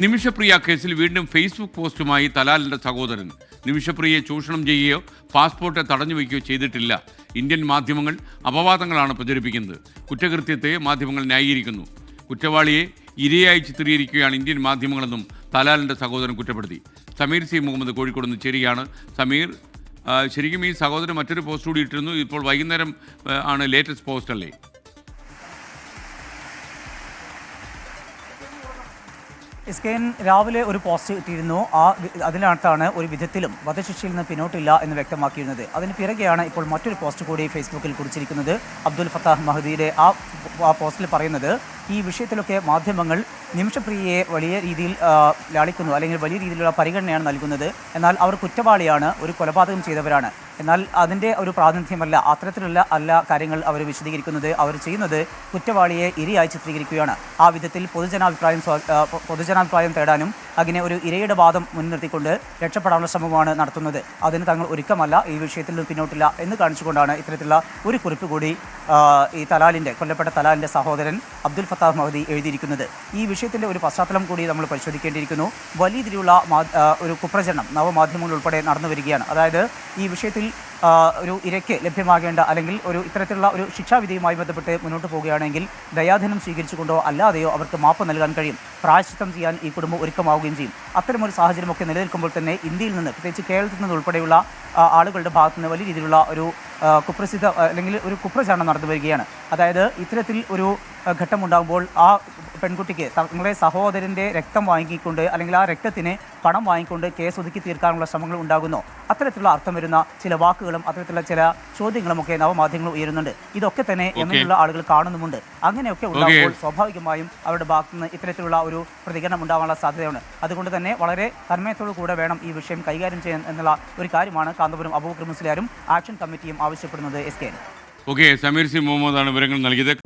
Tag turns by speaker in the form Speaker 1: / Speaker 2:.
Speaker 1: നിമിഷപ്രിയ കേസിൽ വീണ്ടും ഫേസ്ബുക്ക് പോസ്റ്റുമായി തലാലിന്റെ സഹോദരൻ. നിമിഷപ്രിയയെ ചൂഷണം ചെയ്യുകയോ പാസ്പോർട്ട് തടഞ്ഞു വയ്ക്കുകയോ ചെയ്തിട്ടില്ല. ഇന്ത്യൻ മാധ്യമങ്ങൾ അപവാദങ്ങളാണ് പ്രചരിപ്പിക്കുന്നത്. കുറ്റകൃത്യത്തെ മാധ്യമങ്ങൾ ന്യായീകരിക്കുന്നു. കുറ്റവാളിയെ ഇരയായി ചിത്രീകരിക്കുകയാണ് ഇന്ത്യൻ മാധ്യമങ്ങളെന്നും തലാലിന്റെ സഹോദരൻ കുറ്റപ്പെടുത്തി. സമീർ സി. മുഹമ്മദ് കോഴിക്കോട് നിന്ന് ചേരുകയാണ്. സമീർ ശരിക്കും ഈ സഹോദരൻ മറ്റൊരു പോസ്റ്റ് കൂടി ഇട്ടിരുന്നു. ഇപ്പോൾ വൈകുന്നേരം ആണ് ലേറ്റസ്റ്റ് പോസ്റ്റ് അല്ലേ?
Speaker 2: എൻ രാവിലെ ഒരു പോസ്റ്റ് ഇട്ടിരുന്നു. ആ അതിനകത്താണ് ഒരു വിധത്തിലും വധശിക്ഷയിൽ നിന്ന് പിന്നോട്ടില്ല എന്ന് വ്യക്തമാക്കിയിരുന്നത്. അതിന് പിറകെയാണ് ഇപ്പോൾ മറ്റൊരു പോസ്റ്റ് കൂടി ഫേസ്ബുക്കിൽ കുറിച്ചിരിക്കുന്നത്. അബ്ദുൽ ഫത്താഹ് മഹദിയുടെ ആ പോസ്റ്റിൽ പറയുന്നത് ഈ വിഷയത്തിലൊക്കെ മാധ്യമങ്ങൾ നിമിഷപ്രിയയെ വലിയ രീതിയിൽ ലാളിക്കുന്നു. അല്ലെങ്കിൽ വലിയ രീതിയിലുള്ള പരിഗണനയാണ് നൽകുന്നത്. എന്നാൽ അവർ കുറ്റവാളിയാണ്. ഒരു കൊലപാതകം ചെയ്തവരാണ്. എന്നാൽ അതിന്റെ ഒരു പ്രാതിനിധ്യമല്ല. അത്തരത്തിലുള്ള അല്ല കാര്യങ്ങൾ അവർ വിശദീകരിക്കുന്നത്. അവർ ചെയ്യുന്നത് കുറ്റവാളിയെ ഇരയായി ചിത്രീകരിക്കുകയാണ്. ആ വിധത്തിൽ പൊതുജനാഭിപ്രായം പൊതുജനാഭിപ്രായം തേടാനും അങ്ങനെ ഒരു ഇരയുടെ വാദം മുൻനിർത്തിക്കൊണ്ട് രക്ഷപ്പെടാനുള്ള ശ്രമമാണ് നടത്തുന്നത്. അതിന് തങ്ങൾ ഒരുക്കമല്ല ഈ വിഷയത്തിൽ പിന്നോട്ടില്ല എന്ന് കാണിച്ചുകൊണ്ടാണ് ഇത്തരത്തിലുള്ള ഒരു കുറിപ്പ് കൂടി ഈ തലാലിന്റെ കൊല്ലപ്പെട്ട തലാലിന്റെ സഹോദരൻ അബ്ദുൽ ഫത്താഹ് മഹദി എഴുതിയിരിക്കുന്നത്. ഈ വിഷയത്തിന്റെ ഒരു പശ്ചാത്തലം കൂടി നമ്മൾ പരിശോധിക്കേണ്ടിയിരിക്കുന്നു. വലിയ രീതിയിലുള്ള ഒരു കുപ്രചരണം നവമാധ്യമങ്ങൾ ഉൾപ്പെടെ നടന്നു വരികയാണ് അതായത് ഈ വിഷയത്തിൽ ഒരു ഇരയ്ക്ക് ലഭ്യമാകേണ്ട അല്ലെങ്കിൽ ഒരു ഇത്തരത്തിലുള്ള ഒരു ശിക്ഷാവിധിയുമായി ബന്ധപ്പെട്ട് മുന്നോട്ട് പോവുകയാണെങ്കിൽ ദയാധനം സ്വീകരിച്ചുകൊണ്ടോ അല്ലാതെയോ അവർക്ക് മാപ്പ് നൽകാൻ കഴിയും. പ്രായശ്ചിത്തം ചെയ്യാൻ ഈ കുടുംബം ഒരുക്കമാവുകയും ചെയ്യും. അത്തരമൊരു സാഹചര്യമൊക്കെ നിലനിൽക്കുമ്പോൾ തന്നെ ഇന്ത്യയിൽ നിന്ന് പ്രത്യേകിച്ച് കേരളത്തിൽ നിന്ന് ഉൾപ്പെടെയുള്ള ആളുകളുടെ ഭാഗത്തു നിന്ന് വലിയ രീതിയിലുള്ള ഒരു കുപ്രസിദ്ധ അല്ലെങ്കിൽ ഒരു കുപ്രചാരണം നടന്നു വരികയാണ്. അതായത് ഇത്തരത്തിൽ ഒരു ഘട്ടമുണ്ടാകുമ്പോൾ ആ പെൺകുട്ടിക്ക് തങ്ങളെ സഹോദരന്റെ രക്തം വാങ്ങിക്കൊണ്ട് അല്ലെങ്കിൽ ആ രക്തത്തിന് പണം വാങ്ങിക്കൊണ്ട് കേസ് ഒതുക്കി തീർക്കാനുള്ള ശ്രമങ്ങൾ ഉണ്ടാകുന്നു. അത്തരത്തിലുള്ള അർത്ഥം വരുന്ന ചില വാക്കുകളും അത്തരത്തിലുള്ള ചില ചോദ്യങ്ങളും ഒക്കെ നവമാധ്യമങ്ങൾ ഉയരുന്നുണ്ട്. ഇതൊക്കെ തന്നെ എന്നുള്ള ആളുകൾ കാണുന്നുമുണ്ട്. അങ്ങനെയൊക്കെ ഉണ്ടാകുമ്പോൾ സ്വാഭാവികമായും അവരുടെ ഭാഗത്തു നിന്ന് ഇത്തരത്തിലുള്ള ഒരു പ്രതികരണം ഉണ്ടാകാനുള്ള സാധ്യതയുണ്ട്. അതുകൊണ്ട് തന്നെ വളരെ തന്മയത്തോടു കൂടെ വേണം ഈ വിഷയം കൈകാര്യം ചെയ്യാൻ എന്നുള്ള ഒരു കാര്യമാണ് കാന്തപുരം അബൂബക്കർ മുസ്ലിയാരും ആക്ഷൻ കമ്മിറ്റിയും ആവശ്യപ്പെടുന്നത്. S K.
Speaker 1: Okay. Sameer C മുഹമ്മദാണ് വിവരങ്ങൾ നൽകിയത്.